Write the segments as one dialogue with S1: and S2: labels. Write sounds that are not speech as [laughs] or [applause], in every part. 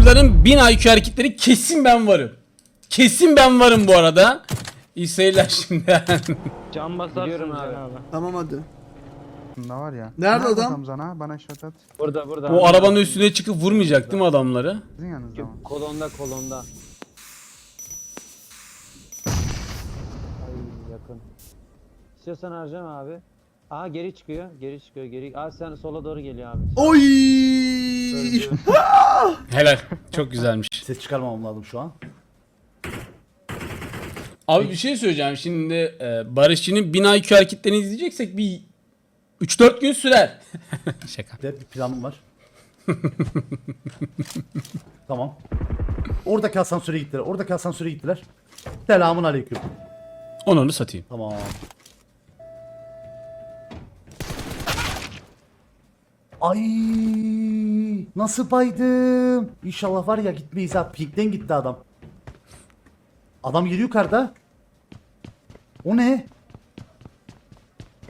S1: YouTuber'ların 1000 IQ hareketleri kesin ben varım. Kesin ben varım bu arada. İyi seyirler şimdiden. [laughs]
S2: Can basarsın abi.
S3: Tamam hadi.
S4: Da var ya.
S3: Nerede adam?
S4: sana? Bana şat at.
S2: Burada burada.
S1: o arabanın üstüne çıkıp vurmayacak değil mi adamları?
S4: Sizin yanınızda mı?
S2: Kolonda kolonda. Ay yakın. İstiyorsan harcama abi. Aa geri çıkıyor. Geri çıkıyor. Geri. Aa sen sola doğru geliyor abi.
S3: Oy! [laughs]
S1: Helal. Çok güzelmiş.
S5: Ses çıkarmamam lazım şu an.
S1: Abi bir şey söyleyeceğim. Şimdi e, Barışçı'nın 1000 IQ hareketlerini izleyeceksek bir 3-4 gün sürer. [laughs] Şaka.
S5: De bir planım var. [laughs] tamam. Oradaki asansöre gittiler. Oradaki asansöre gittiler. Selamun aleyküm.
S1: Onu onu satayım.
S5: Tamam. Ay nasıl baydım? İnşallah var ya gitmeyiz ha. Pink'ten gitti adam. Adam geliyor yukarıda. O ne?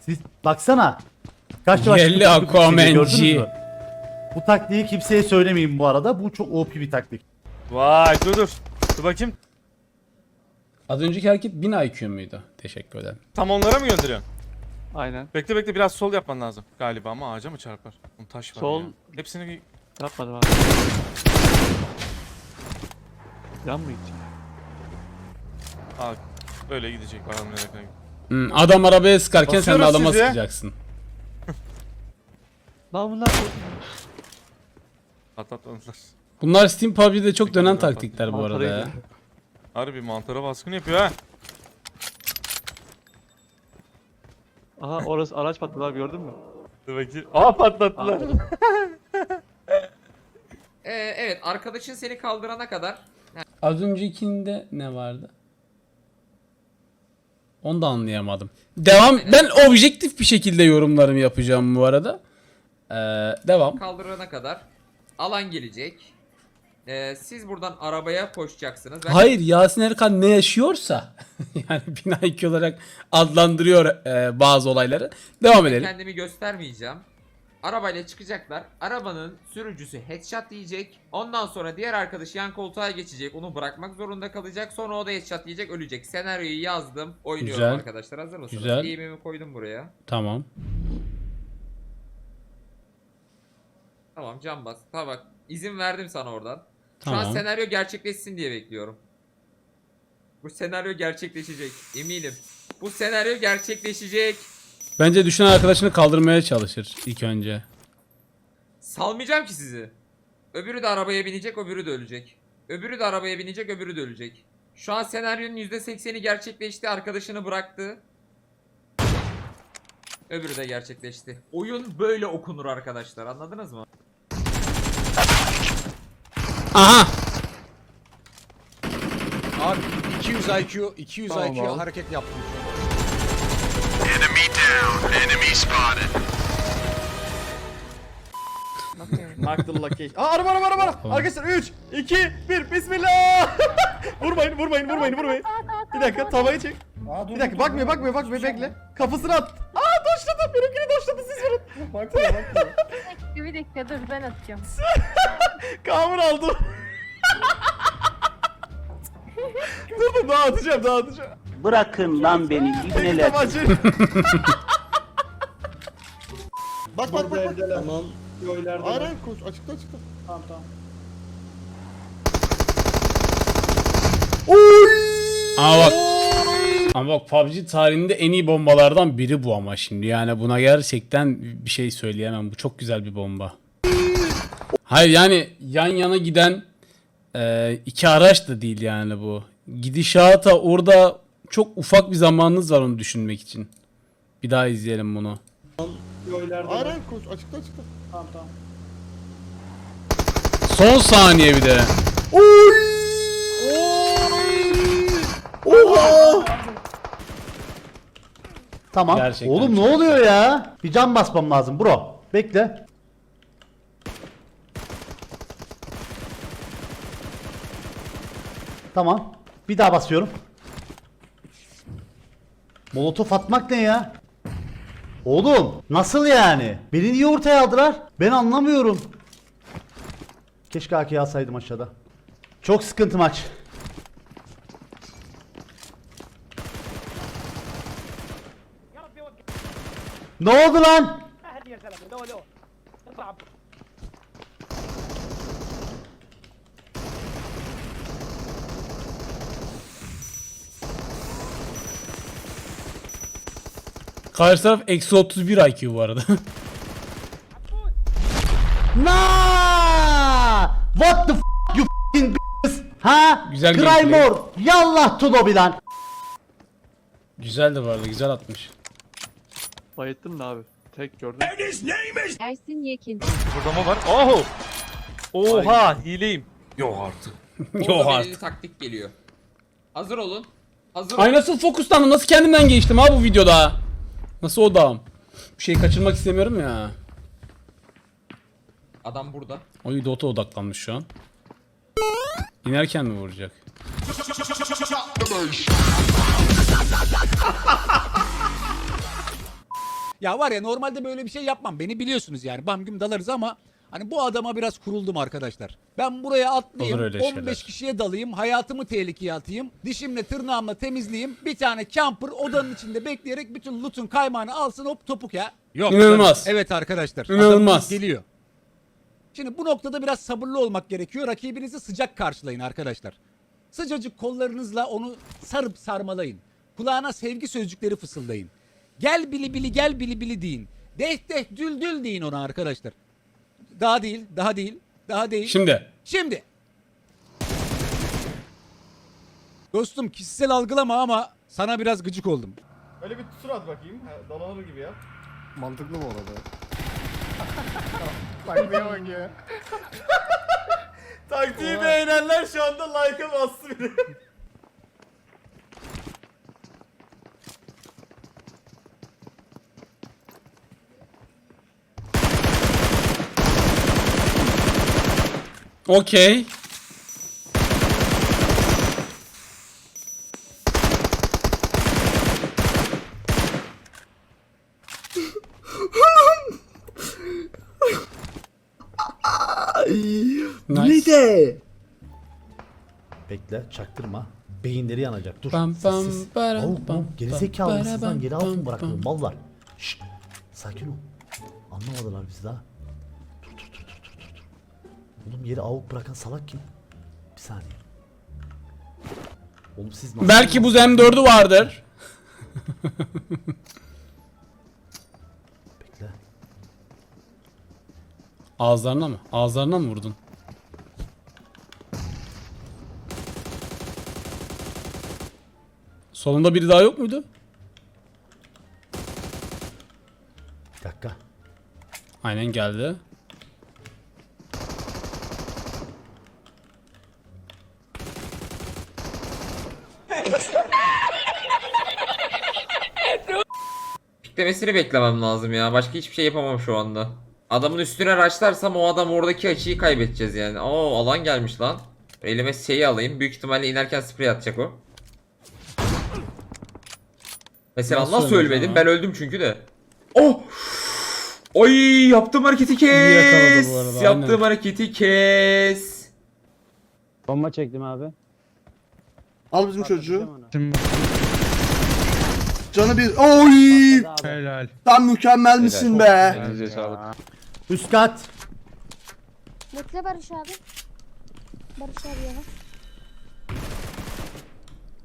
S5: Siz baksana. Kaç yavaş
S1: Yerli Aquaman'ci.
S5: Bu taktiği kimseye söylemeyin bu arada. Bu çok OP bir taktik.
S6: Vay dur dur. Dur bakayım.
S1: Az önceki hareket 1000 IQ muydu? Teşekkür ederim.
S6: Tam onlara mı gönderiyorsun?
S7: Aynen.
S6: Bekle bekle biraz sol yapman lazım galiba ama ağaca mı çarpar? Oğlum taş var
S7: Sol-
S6: ya. Hepsini
S7: Yapmadım abi. Yan mı gidecek?
S6: Aa, böyle gidecek bakalım nereye kadar.
S1: Hmm, adam arabaya sıkarken sen de
S6: Basıyoruz
S1: adama
S6: sizi.
S1: sıkacaksın. [laughs]
S7: Lan bunlar
S6: Atlatmamışlar.
S1: Bunlar Steam PUBG'de çok dönen taktikler bu arada ya.
S6: Harbi mantara baskın yapıyor ha.
S7: Aha orası araç patladı abi gördün mü?
S6: Dur bakayım. Aa patlattılar. [laughs]
S8: Ee, evet arkadaşın seni kaldırana kadar
S1: Az öncekinde ne vardı? Onu da anlayamadım. Devam. Ben objektif bir şekilde yorumlarımı yapacağım bu arada. Ee, devam.
S8: kaldırana kadar alan gelecek. Ee, siz buradan arabaya koşacaksınız. Ben
S1: Hayır Yasin Erkan ne yaşıyorsa [laughs] yani bin IQ olarak adlandırıyor e, bazı olayları. Devam edelim.
S8: kendimi göstermeyeceğim. Arabayla çıkacaklar. Arabanın sürücüsü headshot diyecek. Ondan sonra diğer arkadaş yan koltuğa geçecek. Onu bırakmak zorunda kalacak. Sonra o da headshot diyecek ölecek. Senaryoyu yazdım. Oynuyorum
S1: Güzel.
S8: arkadaşlar. Hazır mısınız?
S1: Güzel.
S8: Eğimimi koydum buraya.
S1: Tamam.
S8: Tamam can bas. Tamam bak. izin verdim sana oradan. Şu
S1: Tamam.
S8: an senaryo gerçekleşsin diye bekliyorum. Bu senaryo gerçekleşecek. Eminim. Bu senaryo gerçekleşecek.
S1: Bence düşünen arkadaşını kaldırmaya çalışır ilk önce.
S8: Salmayacağım ki sizi. Öbürü de arabaya binecek, öbürü de ölecek. Öbürü de arabaya binecek, öbürü de ölecek. Şu an senaryonun %80'i gerçekleşti, arkadaşını bıraktı. Öbürü de gerçekleşti. Oyun böyle okunur arkadaşlar, anladınız mı?
S1: Aha!
S9: Abi 200 IQ, 200
S7: Tamam
S9: IQ
S7: abi.
S9: hareket yaptım. Knocked lucky. Aa araba araba araba. Arkadaşlar 3 2 1 bismillah. [laughs] vurmayın vurmayın vurmayın vurmayın. Bir dakika tavayı çek. Bir dakika bakmıyor bakmıyor bakmıyor bekle. Kafasını at. Aa doşladı benimkini doşladı siz vurun. Bakmıyor bakmıyor. [laughs]
S10: Bir dakika dur ben atacağım. [laughs]
S9: Kamur aldım. dur dur daha atacağım.
S11: Bırakın lan beni ibneler.
S9: Tamam açın. bak bak bak. bak. Tamam. Hayır hayır koş açıkta açıkta. Tamam tamam.
S1: Ama bak. Ama bak PUBG tarihinde en iyi bombalardan biri bu ama şimdi. Yani buna gerçekten bir şey söyleyemem. Bu çok güzel bir bomba. Hayır yani yan yana giden e, iki araç da değil yani bu. Gidişata orada çok ufak bir zamanınız var onu düşünmek için. Bir daha izleyelim bunu.
S9: Hayır hayır koş açıkta açıkta. Tamam tamam.
S1: Son saniye bir de.
S5: Tamam.
S1: Gerçekten
S5: Oğlum ne oluyor ya? Bir can basmam lazım bro. Bekle. Tamam. Bir daha basıyorum. Molotof atmak ne ya? Oğlum nasıl yani? Beni niye ortaya aldılar? Ben anlamıyorum. Keşke AK'yi alsaydım aşağıda. Çok sıkıntı maç. Ne oldu lan?
S1: Karşı taraf eksi 31 IQ bu arada. [laughs]
S5: Na! What the f you f***ing b****s? Ha?
S1: Güzel gameplay.
S5: more. Yallah to lobby lan.
S1: güzel de bu arada güzel atmış.
S7: Bayettim de abi. Tek gördüm.
S10: Ersin Yekin.
S6: Burada mı var? Oho! Oha hileyim. Yok artık. [laughs]
S1: Yok
S8: Orada
S1: artık.
S8: belirli taktik geliyor. Hazır olun. Hazır
S1: Ay
S8: olun.
S1: nasıl fokuslandım? Nasıl kendimden geçtim ha bu videoda? Nasıl odağım? Bir şey kaçırmak istemiyorum ya.
S8: Adam burada.
S1: Oy Dota odaklanmış şu an. İnerken mi vuracak?
S3: Ya var ya normalde böyle bir şey yapmam. Beni biliyorsunuz yani. Bam güm dalarız ama hani bu adama biraz kuruldum arkadaşlar. Ben buraya atlayayım.
S1: Olur öyle
S3: 15
S1: şeyler.
S3: kişiye dalayım. Hayatımı tehlikeye atayım. Dişimle tırnağımla temizleyeyim. Bir tane camper odanın içinde bekleyerek bütün loot'un kaymağını alsın hop topuk ya. Yok.
S1: İnanılmaz.
S3: Evet arkadaşlar.
S1: İnanılmaz.
S3: adamımız geliyor. Şimdi bu noktada biraz sabırlı olmak gerekiyor. Rakibinizi sıcak karşılayın arkadaşlar. Sıcacık kollarınızla onu sarıp sarmalayın. Kulağına sevgi sözcükleri fısıldayın. Gel bili bili gel bili bili deyin. Deh deh dül dül deyin ona arkadaşlar. Daha değil, daha değil, daha değil.
S1: Şimdi.
S3: Şimdi. Dostum kişisel algılama ama sana biraz gıcık oldum.
S9: Öyle bir surat bakayım. Ha, Dolanır gibi yap.
S4: Mantıklı bu arada. [laughs] Bak bak ya. [laughs]
S9: Taktiği beğenenler şu anda like'a bastı bile.
S1: Okey. nice.
S5: Bekle çaktırma. Beyinleri yanacak. Dur.
S1: Pam pam
S5: sessiz.
S1: param
S5: Avuk mu? Gerizekalı mısınız lan? Geri altın bırakın.
S1: pam.
S5: Mallar. Şşt. Sakin ol. Anlamadılar bizi daha. Oğlum yeri avuk bırakan salak kim? Bir saniye. Oğlum siz nasıl...
S1: Belki bu M4'ü vardır. [laughs]
S5: Bekle.
S1: Ağızlarına mı? Ağızlarına mı vurdun? Solunda biri daha yok muydu?
S5: Bir dakika.
S1: Aynen geldi.
S8: Piklemesini beklemem lazım ya. Başka hiçbir şey yapamam şu anda. Adamın üstüne raşlarsam o adam oradaki açıyı kaybedeceğiz yani. Oo alan gelmiş lan. Elime şeyi alayım. Büyük ihtimalle inerken sprey atacak o. Mesela
S1: Nasıl
S8: nasıl, ölmedim? Ben öldüm çünkü de. Oh! Oy yaptığım hareketi kes.
S1: arada,
S8: Yaptığım
S1: aynen.
S8: hareketi kes.
S2: Bomba çektim abi.
S4: Al bizim
S2: Patlatacağım
S4: çocuğu. Canı bir. Oy!
S9: Helal.
S4: Sen mükemmel misin be?
S9: Elinize sağlık.
S5: Üst kat.
S10: Bekle Barış abi. Barış abi yana.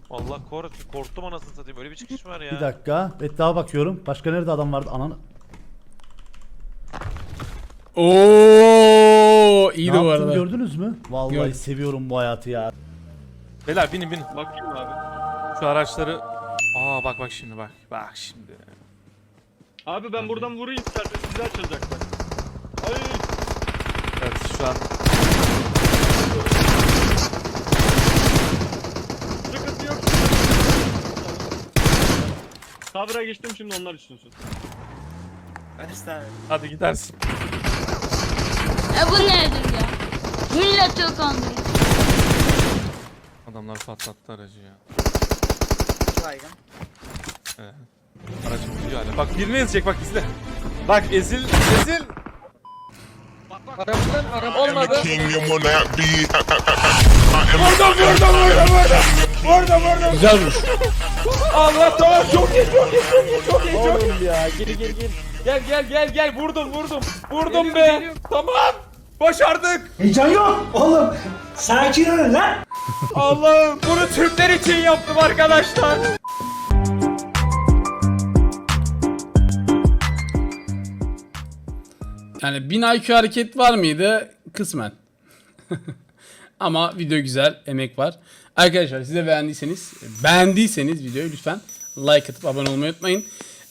S6: Allah korusun korktum anasını satayım öyle bir çıkış var ya.
S5: Bir dakika. Etrafa bakıyorum. Başka nerede adam vardı? Ananı.
S1: Oo, iyi
S5: ne
S1: de bu
S5: yaptım
S1: arada.
S5: gördünüz mü? Vallahi
S1: Gördüm.
S5: seviyorum bu hayatı ya.
S6: Beyler binin binin.
S7: Bakayım abi.
S6: Şu araçları. Aa bak bak şimdi bak. Bak şimdi.
S7: Abi ben buradan vurayım istersen size açılacaklar. Ay.
S6: Evet şu an
S7: Sıkıntı yok. Sabra geçtim şimdi onlar üstünsün.
S6: hadi gidersin.
S10: E bu nedir ya? Millet yok andırıyor.
S6: Adamlar patlattı aracı ya. Evet. Aracım gidiyor hala. Bak birini ezecek bak izle. Bak ezil ezil.
S7: Bak
S12: Arabından araba olmadı.
S1: Güzel vuruş.
S8: Allah tamam çok iyi çok iyi çok iyi çok iyi çok iyi. ya geri geri geri. Gel gel gel gel vurdum vurdum. Vurdum be. Tamam. Başardık.
S11: Heyecan yok oğlum. Sakin olun lan.
S8: Allah'ım bunu Türkler için yaptım arkadaşlar.
S1: Yani 1000 IQ hareket var mıydı? Kısmen. [laughs] Ama video güzel, emek var. Arkadaşlar size beğendiyseniz, beğendiyseniz videoyu lütfen like atıp abone olmayı unutmayın.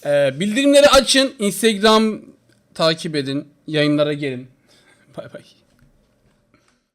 S1: Ee, bildirimleri açın, Instagram takip edin, yayınlara gelin. Bye, bye.